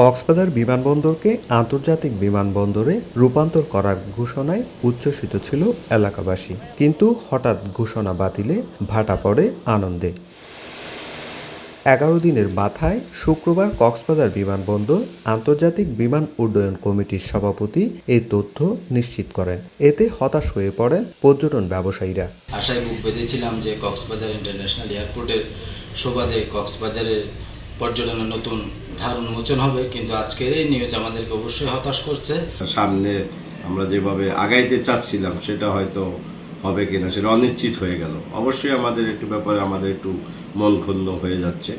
কক্সবাজার বিমানবন্দরকে আন্তর্জাতিক বিমানবন্দরে রূপান্তর করার ঘোষণায় উচ্ছ্বসিত ছিল এলাকাবাসী। কিন্তু হঠাৎ ঘোষণা বাতিলে ভাটা পড়ে আনন্দে। এগারো দিনের মাথায় শুক্রবার কক্সবাজার বিমানবন্দর আন্তর্জাতিক বিমান উড্ডয়ন কমিটির সভাপতি এই তথ্য নিশ্চিত করেন। এতে হতাশ হয়ে পড়েন পর্যটন ব্যবসায়ীরা। আশায় বুক বেঁধেছিলাম যে কক্সবাজার ইন্টারন্যাশনাল এয়ারপোর্টের সুবাদে কক্সবাজারের পর্যটনের নতুন ধার উন্মোচন হবে, কিন্তু আজকের এই নিউজ আমাদেরকে অবশ্যই হতাশ করছে। সামনে আমরা যেভাবে আগাইতে চাচ্ছিলাম, সেটা হয়তো হবে কিনা সেটা অনিশ্চিত হয়ে গেল। অবশ্যই আমাদের একটু ব্যাপারে আমাদের একটু মন ক্ষুণ্ণ হয়ে যাচ্ছে।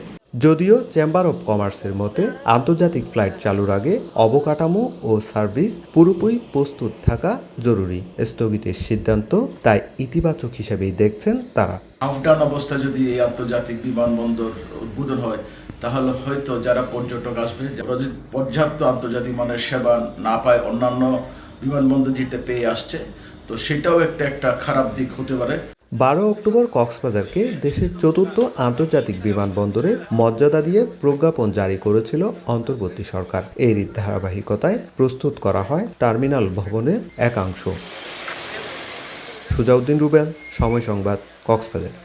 যদিও চেম্বার অব কমার্সের মতে, আন্তর্জাতিক ফ্লাইট চালুর আগে অবকাঠামো ও সার্ভিস পুরোপুরি প্রস্তুত থাকা জরুরি, স্থগিতের সিদ্ধান্ত তাই ইতিবাচক হিসেবেই দেখছেন তারা। আফডাউন অবস্থা যদি এই আন্তর্জাতিক বিমানবন্দর উদ্বোধন হয়, তাহলে হয়তো যারা পর্যটক আসবে পর্যাপ্ত আন্তর্জাতিক মানের সেবা না পায়, অন্যান্য বিমানবন্দর যেটা পেয়ে আসছে, তো সেটাও একটা একটা খারাপ দিক হতে পারে। বারো অক্টোবর কক্সবাজারকে দেশের চতুর্থ আন্তর্জাতিক বিমানবন্দরে মর্যাদা দিয়ে প্রজ্ঞাপন জারি করেছিল অন্তর্বর্তী সরকার। এরই ধারাবাহিকতায় প্রস্তুত করা হয় টার্মিনাল ভবনের একাংশ। সুজাউদ্দিন রুবেন সময় সংবাদ, কক্সবাজার।